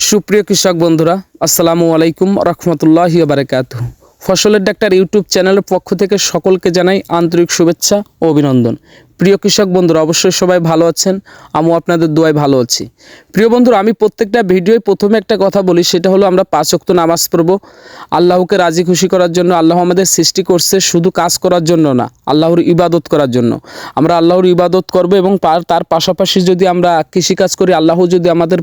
সুপ্রিয় কৃষক বন্ধুরা, আসসালামু আলাইকুম রহমতুল্লাহ বারাকাত ফসলের ডাক্তার ইউটিউব চ্যানেলের পক্ষ থেকে সকলকে জানাই আন্তরিক শুভেচ্ছা ও অভিনন্দন। প্রিয় কৃষক বন্ধুরা, অবশ্যই সবাই ভালো আছেন, আমিও আপনাদের দোয়ায় ভালো আছি। প্রিয় বন্ধুরা, আমি প্রত্যেকটা ভিডিওয় প্রথমে একটা কথা বলি, সেটা হলো আমরা পাঁচ ওয়াক্ত নামাজ পড়ব। আল্লাহকে রাজি খুশি করার জন্য, আল্লাহ আমাদের সৃষ্টি করছে শুধু কাজ করার জন্য না, আল্লাহর ইবাদত করার জন্য। আমরা আল্লাহর ইবাদত করব এবং তার পাশাপাশি যদি আমরা কৃষিকাজ করি, আল্লাহ যদি আমাদের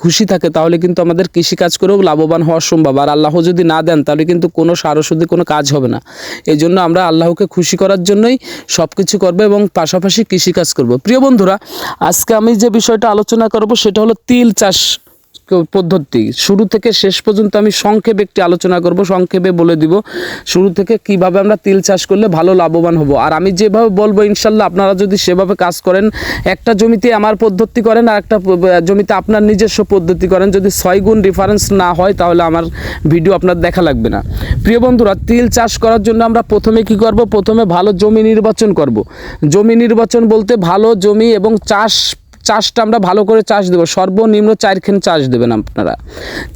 খুশি থাকে, তাহলে কিন্তু আমাদের কৃষিকাজ করেও লাভবান হওয়া সম্ভব। আর আল্লাহ যদি না দেন, তাহলে কিন্তু কোনো সারস্বতী কোনো কাজ হবে না। এই জন্য আমরা আল্লাহকে খুশি করার জন্যই সব কিছু করব এবং পাশাপাশি কৃষিকাজ করব। প্রিয় বন্ধুরা আজকে আমি যে বিষয়টা আলোচনা করব সেটা হলো তিল চাষ। পদ্ধতি। শুরু থেকে শেষ পর্যন্ত আমি সংক্ষেপে একটি আলোচনা করব, সংক্ষেপে বলে দিব শুরু থেকে কীভাবে আমরা তিল চাষ করলে ভালো লাভবান হব। আর আমি যেভাবে বলব ইনশাল্লাহ, আপনারা যদি সেভাবে কাজ করেন, একটা জমিতে আমার পদ্ধতি করেন আর একটা জমিতে আপনার নিজস্ব পদ্ধতি করেন, যদি ছয় গুণ ডিফারেন্স না হয় তাহলে আমার ভিডিও আপনার দেখা লাগবে না। প্রিয় বন্ধুরা, তিল চাষ করার জন্য আমরা প্রথমে কি করব? প্রথমে ভালো জমি নির্বাচন করব। জমি নির্বাচন বলতে ভালো জমি এবং চাষ চাষটা আমরা ভালো করে চাষ দেবো। সর্বনিম্ন চারখান চাষ দেবেন আপনারা।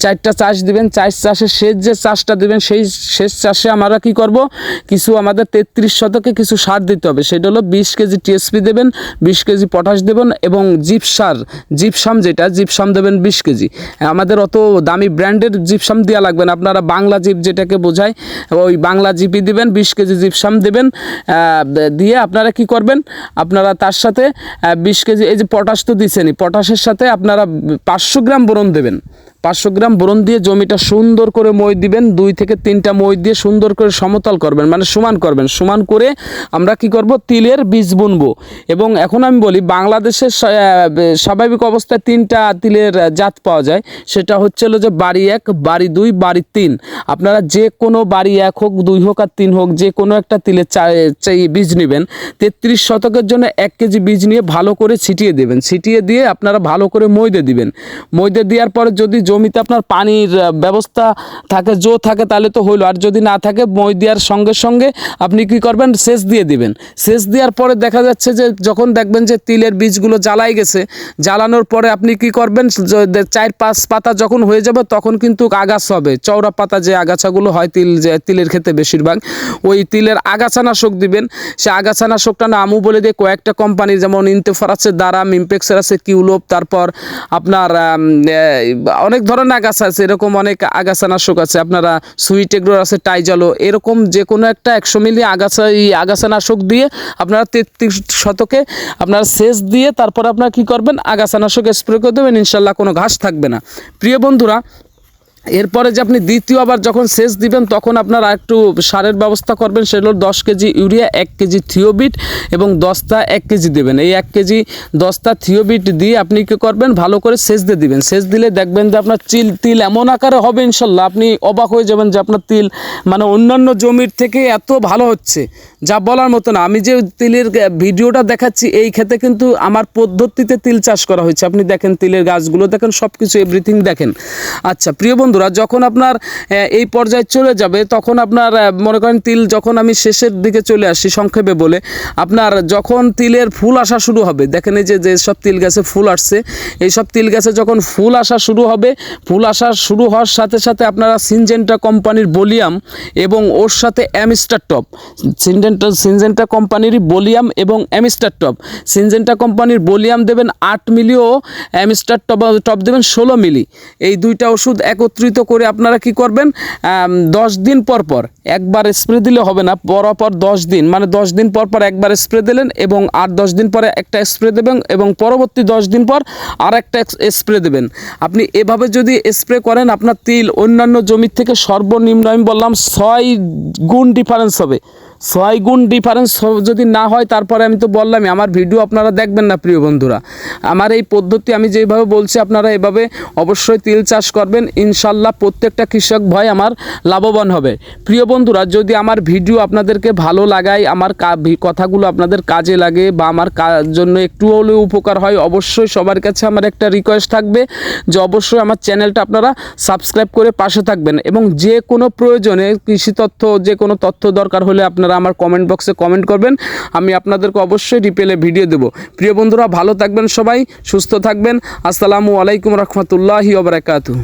চারটা চাষ দিবেন চাষ চাষে শেষ যে চাষটা দেবেন, সেই শেষ চাষে আমরা কি করব? কিছু আমাদের তেত্রিশ শতকে কিছু সার দিতে হবে। সেটা হলো বিশ কেজি টিএসপি দেবেন, বিশ কেজি পটাশ দেবেন এবং জিপ সার জিপসাম যেটা, জিপসাম দেবেন বিশ কেজি। আমাদের অত দামি ব্র্যান্ডের জিপসাম দেওয়া লাগবে না। আপনারা বাংলা জিপ যেটাকে বোঝায়, ওই বাংলা জিপি দিবেন, বিশ কেজি জিপসাম দেবেন দিয়ে আপনারা কি করবেন? আপনারা তার সাথে বিশ কেজি, এই যে পটাশ তো দিচ্ছেনই পটাশের সাথে আপনারা পাঁচশো গ্রাম বোরন দেবেন। পাঁচশো গ্রাম বোরন দিয়ে জমিটা সুন্দর করে মই দিবেন, দুই থেকে তিনটা মই দিয়ে সুন্দর করে সমতল করবেন মানে সমান করবেন। সমান করে আমরা কি করব? তিলের বীজ বুনবো। এবং এখন আমি বলি, বাংলাদেশের স্বাভাবিক অবস্থায় তিনটা তিলের জাত পাওয়া যায়। সেটা হচ্ছে যে বাড়ি এক, বাড়ি দুই, বাড়ি তিন। আপনারা যে কোনো বাড়ি এক হোক, দুই হোক আর তিন হোক, যে কোনো একটা তিলের চাই বীজ নেবেন। তেত্রিশ শতকের জন্য এক কেজি বীজ নিয়ে ভালো করে ছিটিয়ে দেবেন। ছিটিয়ে দিয়ে আপনারা ভালো করে ময়দে দিবেন। ময়দে দেওয়ার পরে যদি জমিতে আপনার পানির ব্যবস্থা থাকে, জো থাকে তাহলে তো হইল। আর যদি না থাকে, মই দেওয়ার সঙ্গে সঙ্গে আপনি কি করবেন? সেচ দিয়ে দিবেন। সেচ দেওয়ার পরে দেখা যাচ্ছে যে যখন দেখবেন যে তিলের বীজগুলো জ্বালাই গেছে, জ্বালানোর পরে আপনি কি করবেন? চার পাঁচ পাতা যখন হয়ে যাবে, তখন কিন্তু আগাছা হবে। চওড়া পাতা যে আগাছাগুলো হয় তিল, যে তিলের ক্ষেত্রে বেশিরভাগ, ওই তিলের আগাছা নাশক দিবেন। সে আগাছা নাশকটা আমু বলে দিয়ে কয়েকটা কোম্পানির যেমন ইনতেফার আছে দারা মিমপেক্সের আছে কিউলোপ তারপর আপনার অনেক ধরনের আগাছা আছে, এরকম অনেক আগাছানাশক আছে, আপনারা সুইট এগ্রোর আছে টাইজালো এরকম যে কোনো একটা একশো মিলি আগাছা, এই আগাছানাশক দিয়ে আপনারা তেত্রিশ শতকে আপনারা সেচ দিয়ে তারপর আপনারা কি করবেন? আগাছা নাশক স্প্রে করে দেবেন, ইনশাল্লাহ কোনো ঘাস থাকবে না। প্রিয় বন্ধুরা এরপরে যে আপনি দ্বিতীয় আবার যখন সেচ দিবেন, তখন আপনারা একটু সারের ব্যবস্থা করবেন সেগুলো দশ কেজি ইউরিয়া, এক কেজি থিওবিট এবং দশটা এক কেজি দেবেন। এই এক কেজি, দশটা থিওবিট দিয়ে আপনি কী করবেন? ভালো করে সেচ দিয়ে দিবেন। সেচ দিলে দেখবেন যে আপনার চিল, তিল এমন আকারে হবে ইনশাল্লাহ, আপনি অবাক হয়ে যাবেন যে আপনার তিল মানে অন্যান্য জমির থেকে এত ভালো হচ্ছে। যা বলার মতো না। আমি যে তিলের ভিডিওটা দেখাচ্ছি, এই ক্ষেতে কিন্তু আমার পদ্ধতিতে তিল চাষ করা হয়েছে। আপনি দেখেন তিলের গাছগুলো, দেখেন সব কিছু এভরিথিং দেখেন। আচ্ছা প্রিয় বন্ধুরা, যখন আপনার এই পর্যায়ে চলে যাবে, তখন আপনার মনে করেন তিল যখন আমি শেষের দিকে চলে আসি সংক্ষেপে বলে, আপনার যখন তিলের ফুল আসা শুরু হবে, দেখেন এই যে যে সব তিল গাছে ফুল আসছে, এই সব তিল গাছে যখন ফুল আসা শুরু হবে, ফুল আসা শুরু হওয়ার সাথে সাথে আপনারা সিনজেন্টা কোম্পানির বলিয়াম এবং ওর সাথে অ্যামিস্টার টপ, সিনজেন্টা সিনজেন্টা কোম্পানির বলিয়াম এবং অ্যামিস্টার টপ সিনজেন্টা কোম্পানির বলিয়াম দেবেন আট মিলি ও অ্যামিস্টার টপ টপ দেবেন ষোলো মিলি। এই দুইটা ওষুধ একত্রিত করে আপনারা কি করবেন? দশ দিন পর পর, একবার স্প্রে দিলে হবে না, পরপর দশ দিন মানে দশ দিন পর পর একবার স্প্রে দিলেন এবং আর দশ দিন পরে একটা স্প্রে দেবেন এবং পরবর্তী দশ দিন পর আর একটা স্প্রে দেবেন। আপনি এভাবে যদি স্প্রে করেন, আপনার তিল অন্যান্য জমির থেকে সর্বনিম্ন আমি বললাম ছয় গুণ ডিফারেন্স হবে। ছয় গুণ ডিফারেন্স যদি না হয়, তারপরে আমি তো বললামই, আমার ভিডিও আপনারা দেখবেন না, প্রিয় বন্ধুরা। আমার এই পদ্ধতি আমি যেভাবে বলছি, আপনারা এভাবে অবশ্যই তিল চাষ করবেন। ইনশাল্লাহ প্রত্যেকটা কৃষক ভয় আমার লাভবান হবে। প্রিয় বন্ধুরা, যদি আমার ভিডিও আপনাদেরকে ভালো লাগায়, আমার কথাগুলো আপনাদের কাজে লাগে বা আমার জন্য একটু হলেও উপকার হয়, অবশ্যই সবার কাছে আমার একটা রিকোয়েস্ট থাকবে যে অবশ্যই আমার চ্যানেলটা আপনারা সাবস্ক্রাইব করে পাশে থাকবেন এবং যে কোনো প্রয়োজনে কৃষি তথ্য, যে কোনো তথ্য দরকার হলে আপনারা আপনারা আমার কমেন্ট বক্সে কমেন্ট করবেন, আমি আপনাদেরকে অবশ্যই রিপেলে ভিডিও দেব। প্রিয় বন্ধুরা, ভালো থাকবেন সবাই, সুস্থ থাকবেন। আসসালামু আলাইকুম রহমতুল্লাহি ওবরাকাতু